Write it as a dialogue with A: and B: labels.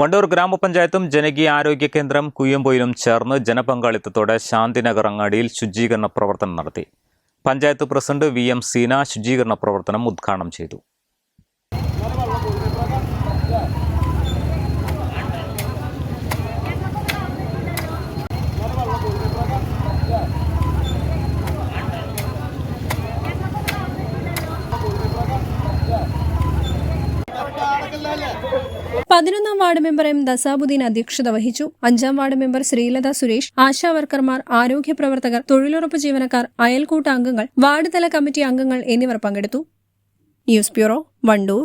A: വണ്ടൂർ ഗ്രാമപഞ്ചായത്തും ജനകീയ ആരോഗ്യ കേന്ദ്രം കുയ്യമ്പൊയിലും ചേർന്ന് ജനപങ്കാളിത്തത്തോടെ ശാന്തിനഗർ അങ്ങാടിയിൽ ശുചീകരണ പ്രവർത്തനം നടത്തി. Panchayat president V M Seena ശുചീകരണ പ്രവർത്തനം ഉദ്ഘാടനം ചെയ്തു.
B: പതിനൊന്നാം വാർഡ് മെമ്പർ എം ദസാബുദ്ദീൻ അധ്യക്ഷത വഹിച്ചു. അഞ്ചാം വാർഡ് മെമ്പർ ശ്രീലത സുരേഷ് ആശാ വർക്കർമാർ ആരോഗ്യ പ്രവർത്തകർ തൊഴിലുറപ്പ് ജീവനക്കാർ അയൽക്കൂട്ട അംഗങ്ങൾ വാർഡ് തല കമ്മിറ്റി അംഗങ്ങൾ എന്നിവർ പങ്കെടുത്തു. News bureau Wandoor.